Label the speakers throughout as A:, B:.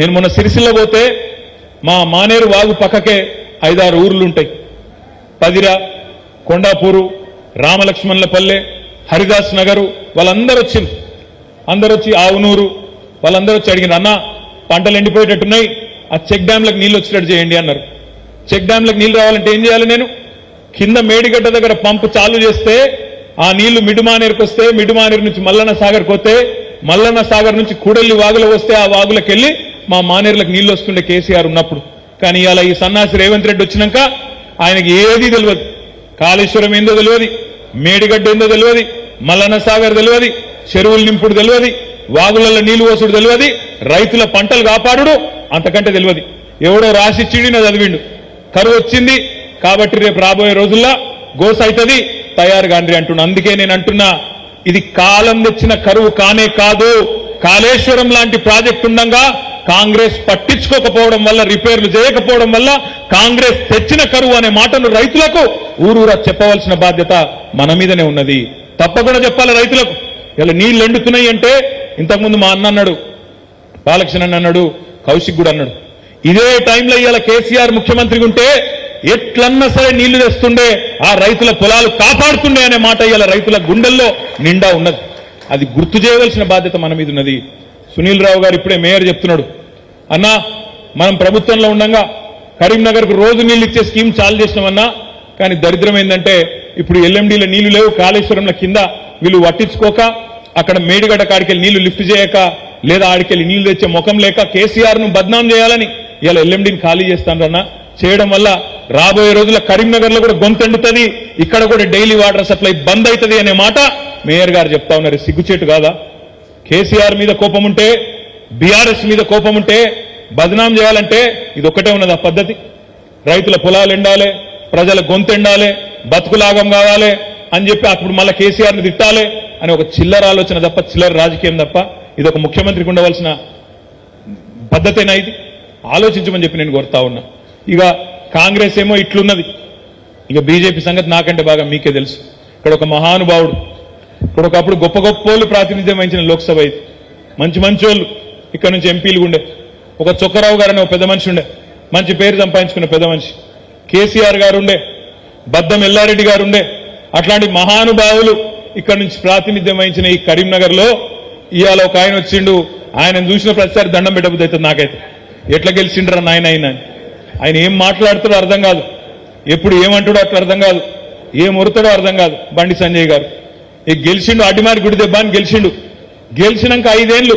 A: నేను మొన్న సిరిసిల్ల పోతే మా మానేరు వాగు పక్కకే ఐదారు ఊర్లు ఉంటాయి పదిరా కొండాపూరు రామలక్ష్మణులపల్లె హరిదాస్ నగరు వాళ్ళందరూ వచ్చింది అందరూ వచ్చి ఆవునూరు వాళ్ళందరూ వచ్చి అడిగింది అన్న పంటలు ఎండిపోయేటట్టున్నాయి ఆ చెక్ డ్యాంలకు నీళ్ళు వచ్చేటట్టు చేయండి అన్నారు. చెక్ డ్యాంలకు నీళ్ళు రావాలంటే ఏం చేయాలి నేను? కింద మేడిగడ్డ దగ్గర పంపు చాలు చేస్తే ఆ నీళ్ళు మిడుమానేరుకు వస్తే మిడుమానేరు నుంచి మల్లన్న సాగర్కి వస్తే మల్లన్న సాగర్ నుంచి కూడల్లి వాగులో వస్తే ఆ వాగులకు వెళ్ళి మా మానేర్లకు నీళ్ళు వస్తుండే కేసీఆర్ ఉన్నప్పుడు. కానీ ఇలా ఈ సన్నాసి రేవంత్ రెడ్డి వచ్చినాక ఆయనకి ఏది తెలియదు కాళేశ్వరం ఏందో తెలియదు మేడిగడ్డ ఏందో తెలియదు మల్లన్న సాగర్ తెలియదు చెరువులు నింపుడు తెలియదు వాగులలో నీళ్ళు పోసుడు తెలియదు రైతుల పంటలు కాపాడుడు అంతకంటే తెలియదు ఎవడో రాసిచ్చిడి నా చదివిండు. కరువు వచ్చింది కాబట్టి రేపు రాబోయే రోజుల్లో గోస అవుతుంది తయారు కాండ్రి అంటున్నా. అందుకే నేను అంటున్నా ఇది కాలం తెచ్చిన కరువు కానే కాదు. కాళేశ్వరం లాంటి ప్రాజెక్టు ఉండగా కాంగ్రెస్ పట్టించుకోకపోవడం వల్ల రిపేర్లు చేయకపోవడం వల్ల కాంగ్రెస్ తెచ్చిన కరువు అనే మాటను రైతులకు ఊరూరా చెప్పవలసిన బాధ్యత మన మీదనే ఉన్నది. తప్పకుండా చెప్పాలి రైతులకు. ఇలా నీళ్ళు ఎండుతున్నాయి అంటే ఇంతకుముందు మా అన్న అన్నాడు బాలకృష్ణ అన్నాడు కౌశిక్ కూడా అన్నాడు. ఇదే టైంలో ఇవాళ కేసీఆర్ ముఖ్యమంత్రి ఉంటే ఎట్లన్నా సరే నీళ్ళు తెస్తుండే ఆ రైతుల పొలాలు కాపాడుతుండే అనే మాట ఇలా రైతుల గుండెల్లో నిండా ఉన్నది. అది గుర్తు చేయవలసిన బాధ్యత మన మీద ఉన్నది. సునీల్ రావు గారు ఇప్పుడే మేయర్ చెప్తున్నాడు. అన్నా మనం ప్రభుత్వంలో ఉండగా కరీంనగర్కు రోజు నీళ్ళు ఇచ్చే స్కీమ్ చాలు చేసినామన్నా కానీ దరిద్రం ఏంటంటే ఇప్పుడు ఎల్ఎండీలో నీళ్ళు లేవు కాళేశ్వరంలో కింద వీళ్ళు పట్టించుకోక అక్కడ మేడిగడ్డ కాడికెళ్ళి నీళ్ళు లిఫ్ట్ చేయక లేదా ఆడికెళ్ళి నీళ్ళు తెచ్చే ముఖం లేక కేసీఆర్ను బద్నాం చేయాలని ఇలా ఎల్ఎండీని ఖాళీ చేస్తానన్నా చేయడం వల్ల రాబోయే రోజుల్లో కరీంనగర్లో కూడా గొంతెండుతుంది ఇక్కడ కూడా డైలీ వాటర్ సప్లై బంద్ అవుతుంది అనే మాట మేయర్ గారు చెప్తా ఉన్నారు. సిగ్గుచేటు కాదా? కేసీఆర్ మీద కోపం ఉంటే బీఆర్ఎస్ మీద కోపం ఉంటే బదనాం చేయాలంటే ఇది ఒక్కటే ఉన్నది ఆ పద్ధతి. రైతుల పొలాలు ఎండాలి ప్రజల గొంతెండాలి బతుకులాగం కావాలి అని చెప్పి అప్పుడు మళ్ళీ కేసీఆర్ని తిట్టాలి అని ఒక చిల్లర ఆలోచన తప్ప చిల్లర రాజకీయం తప్ప ఇది ఒక ముఖ్యమంత్రికి ఉండవలసిన పద్ధతేనా ఇది? ఆలోచించమని చెప్పి నేను కోరుతా ఉన్నా. ఇక కాంగ్రెస్ ఏమో ఇట్లున్నది. ఇక బీజేపీ సంగతి నాకంటే బాగా మీకే తెలుసు. ఇక్కడ ఒక మహానుభావుడు ఇక్కడ ఒకప్పుడు గొప్ప గొప్ప వాళ్ళు ప్రాతినిధ్యం వహించిన లోక్సభ ఇది. మంచి మంచి వాళ్ళు ఇక్కడ నుంచి ఎంపీలు ఉండే. ఒక చొక్కరావు గారు అనే ఒక పెద్ద మనిషి ఉండే. మంచి పేరు సంపాదించుకున్న పెద్ద మనిషి. కేసీఆర్ గారు ఉండే. బద్దం ఎల్లారెడ్డి గారు ఉండే. అట్లాంటి మహానుభావులు ఇక్కడ నుంచి ప్రాతినిధ్యం వహించిన ఈ కరీంనగర్లో ఇవాళ ఒక ఆయన వచ్చిండు. ఆయన చూసిన ప్రతిసారి దండం పెట్టబుద్ధి అవుతుంది నాకైతే. ఎట్లా గెలిచిండ్రా నాయన అయినా అని. ఆయన ఏం మాట్లాడుతాడో అర్థం కాదు. ఎప్పుడు ఏమంటాడో అట్లా అర్థం కాదు. ఏం ఉరుతాడో అర్థం కాదు. బండి సంజయ్ గారు. ఇక గెలిచిండు అడ్డిమారి గుడి దెబ్బ అని గెలిచిండు. గెలిచినాక ఐదేళ్ళు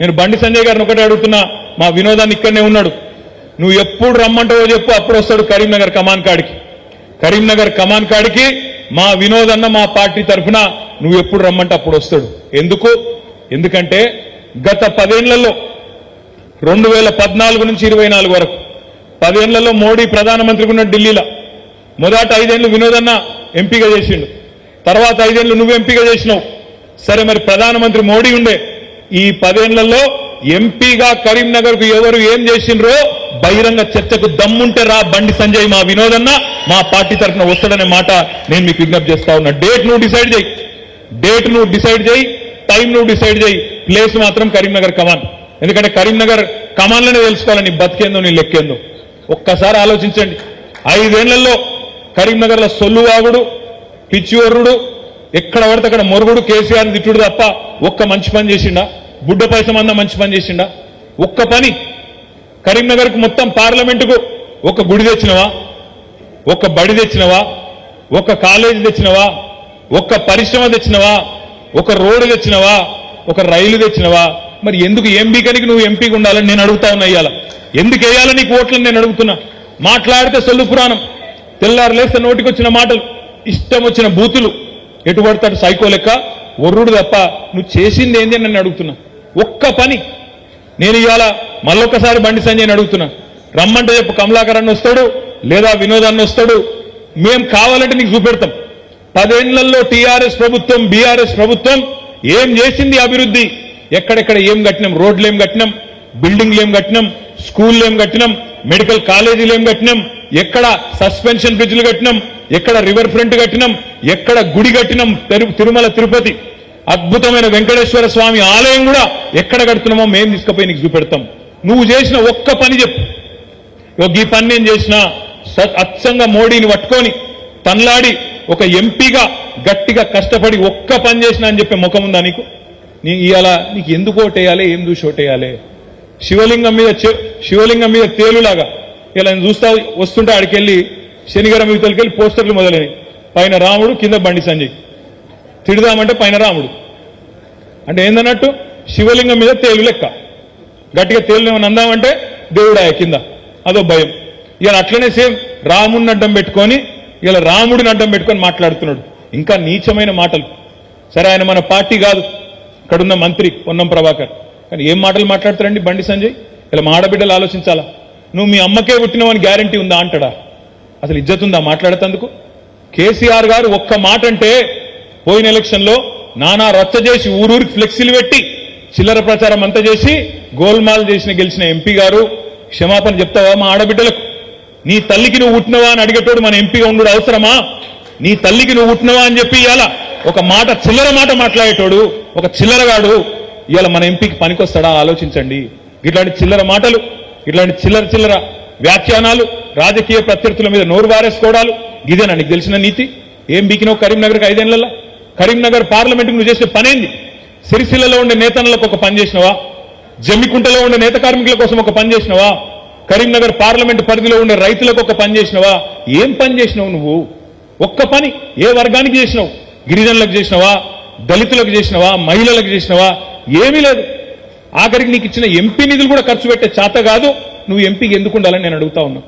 A: నేను బండి సంజయ్ గారిని ఒకటే అడుగుతున్నా మా వినోదాన్ని ఇక్కడనే ఉన్నాడు. నువ్వు ఎప్పుడు రమ్మంటావో చెప్పు అప్పుడు వస్తాడు కరీంనగర్ కమాన్ కాడికి. కరీంనగర్ కమాన్ కాడికి మా వినోద్ అన్న మా పార్టీ తరఫున నువ్వు ఎప్పుడు రమ్మంటే అప్పుడు వస్తాడు. ఎందుకు? ఎందుకంటే గత పదేళ్ళలో రెండు వేల పద్నాలుగు నుంచి ఇరవై నాలుగు వరకు పదేళ్ళలో మోడీ ప్రధానమంత్రికి ఉన్న ఢిల్లీలో. మొదట ఐదేళ్ళు వినోదన్న ఎంపీగా చేసిండు. తర్వాత ఐదేళ్ళు నువ్వు ఎంపీగా చేసినావు. సరే మరి ప్రధానమంత్రి మోడీ ఉండే. ఈ పదేళ్ళలో ఎంపీగా కరీంనగర్ ఎవరు ఏం చేసిండ్రో బహిరంగ చర్చకు దమ్ముంటే రా బండి సంజయ్ మా వినోదన్న మా పార్టీ తరఫున వస్తాడనే మాట నేను మీకు విజ్ఞప్తి చేస్తా ఉన్నా. డేట్ నువ్వు డిసైడ్ చేయి. డేట్ నువ్వు డిసైడ్ చేయి. టైం నువ్వు డిసైడ్ చేయి. ప్లేస్ మాత్రం కరీంనగర్ కమాన్. ఎందుకంటే కరీంనగర్ కమాన్లోనే తెలుసుకోవాలి నీ బతికేందో నీ లెక్కేందో. ఒక్కసారి ఆలోచించండి. ఐదేళ్ళలో కరీంనగర్లో సొల్లువాగుడు పిచ్చివర్రుడు ఎక్కడ పడితే అక్కడ మొరుగుడు కేసీఆర్ తిట్టుడు తప్ప ఒక్క మంచి పని చేసిండా? బుడ్డ పైసమన్నా మంచి పని చేసిండా? ఒక్క పని. కరీంనగర్కు మొత్తం పార్లమెంటుకు ఒక గుడి తెచ్చినవా? ఒక బడి తెచ్చినవా? ఒక కాలేజీ తెచ్చినవా? ఒక పరిశ్రమ తెచ్చినవా? ఒక రోడ్డు తెచ్చినవా? ఒక రైలు తెచ్చినవా? మరి ఎందుకు ఎంపీకనికి నువ్వు ఎంపీగా ఉండాలని నేను అడుగుతా ఉన్నా ఇవాళ ఎందుకు వేయాలని నీకు ఓట్లని నేను అడుగుతున్నా? మాట్లాడితే సొల్లు పురాణం. తెల్లారు లేస్తే నోటికొచ్చిన మాటలు ఇష్టం వచ్చిన బూతులు. ఎటు పడతాడు సైకో లెక్క? ఒర్రుడు తప్ప నువ్వు చేసింది ఏంది అని నన్ను అడుగుతున్నా. ఒక్క పని. నేను ఇవాళ మళ్ళొక్కసారి బండి సంజయ్ని అడుగుతున్నా. రమ్మంటే చెప్పు కమలాకర్ అన్న వస్తాడు లేదా వినోదాన్ని వస్తాడు. మేం కావాలంటే నీకు చూపెడతాం. పదేళ్ళలో టీఆర్ఎస్ ప్రభుత్వం బీఆర్ఎస్ ప్రభుత్వం ఏం చేసింది అభివృద్ధి? ఎక్కడెక్కడ ఏం కట్టినాం? రోడ్లు ఏం కట్టినాం? బిల్డింగ్లు ఏం కట్టినాం? స్కూళ్ళు ఏం కట్టినాం? మెడికల్ కాలేజీలు ఏం కట్టినాం? ఎక్కడ సస్పెన్షన్ బ్రిడ్జ్లు కట్టినాం? ఎక్కడ రివర్ ఫ్రంట్ కట్టినాం? ఎక్కడ గుడి కట్టినాం? తిరు- తిరుమల తిరుపతి. అద్భుతమైన వెంకటేశ్వర స్వామి ఆలయం కూడా ఎక్కడ కడుతున్నామో మేము తీసుకుపోయి నీకు చూపెడతాం. నువ్వు చేసిన ఒక్క పని చెప్పు. ఈ పని నేను చేసిన అచ్చంగా మోడీని పట్టుకొని తన్లాడి ఒక ఎంపీగా గట్టిగా కష్టపడి ఒక్క పని చేసిన అని చెప్పే ముఖం ఉందా నీకు? నీ ఇవాళ నీకు ఎందుకు ఓటేయాలి? ఏం చూసి ఓటేయాలి? శివలింగం మీద శివలింగం మీద తేలులాగా. ఇలా నేను చూస్తా వస్తుంటే ఆడికెళ్ళి శనిగరం యువతలకెళ్ళి పోస్టర్లు మొదలైనవి. పైన రాముడు కింద బండి సంజయ్. తిడదామంటే పైన రాముడు. అంటే ఏందన్నట్టు? శివలింగం మీద తేలు లెక్క. గట్టిగా తేలు అందామంటే దేవుడాయ కింద. అదో భయం. ఇలా అట్లనే సేమ్ రాముడిని అడ్డం పెట్టుకొని ఇలా రాముడిని అడ్డం పెట్టుకొని మాట్లాడుతున్నాడు. ఇంకా నీచమైన మాటలు. సరే ఆయన మన పార్టీ కాదు. ఇక్కడున్న మంత్రి పొన్నం ప్రభాకర్. కానీ ఏం మాటలు మాట్లాడతారండి బండి సంజయ్? ఇలా మా ఆడబిడ్డలు ఆలోచించాలా? నువ్వు మీ అమ్మకే పుట్టినవని గ్యారంటీ ఉందా అంటాడా? అసలు ఇజ్జత్ ఉందా మాట్లాడేందుకు కేసీఆర్ గారు ఒక్క మాట అంటే పోయిన ఎలక్షన్లో నానా రచ్చ చేసి ఊరూరికి ఫ్లెక్సీలు పెట్టి చిల్లర ప్రచారం అంతా చేసి గోల్మాల్ చేసిన గెలిచిన ఎంపీ గారు క్షమాపణ చెప్తావా మా ఆడబిడ్డలకు? నీ తల్లికి నువ్వు పుట్టినవా అని అడిగేటోడు మన ఎంపీగా ఉండడు అవసరమా? నీ తల్లికి నువ్వు పుట్టినవా అని చెప్పి ఇవాళ ఒక మాట చిల్లర మాట మాట్లాడేటోడు ఒక చిల్లరగాడు ఇవాళ మన ఎంపీకి పనికొస్తాడా? ఆలోచించండి. ఇట్లాంటి చిల్లర మాటలు ఇట్లాంటి చిల్లర చిల్లర వ్యాఖ్యానాలు రాజకీయ ప్రత్యర్థుల మీద నోరు వారేసుకోవడాలు ఇదేనా నీకు తెలిసిన నీతి. ఏం బీకినావు కరీంనగర్కి ఐదేళ్ళలో కరీంనగర్ పార్లమెంట్ నువ్వు చేసే పనేంది? సిరిసిల్లలో ఉండే నేతన్నలకు ఒక పని చేసినవా? జమ్మికుంటలో ఉండే నేత కార్మికుల కోసం ఒక పని చేసినవా? కరీంనగర్ పార్లమెంట్ పరిధిలో ఉండే రైతులకు ఒక పని చేసినవా? ఏం పని చేసినావు నువ్వు? ఒక్క పని ఏ వర్గానికి చేసినావు? గిరిజనులకు చేసినవా దళితులకు చేసినవా మహిళలకు చేసినవా ఏమీ లేదు. ఆఖరికి నీకు ఇచ్చిన ఎంపీ నిధులు కూడా ఖర్చు పెట్టే చేత కాదు. నువ్వు ఎంపీకి ఎందుకు ఉండాలని నేను అడుగుతా ఉన్నా.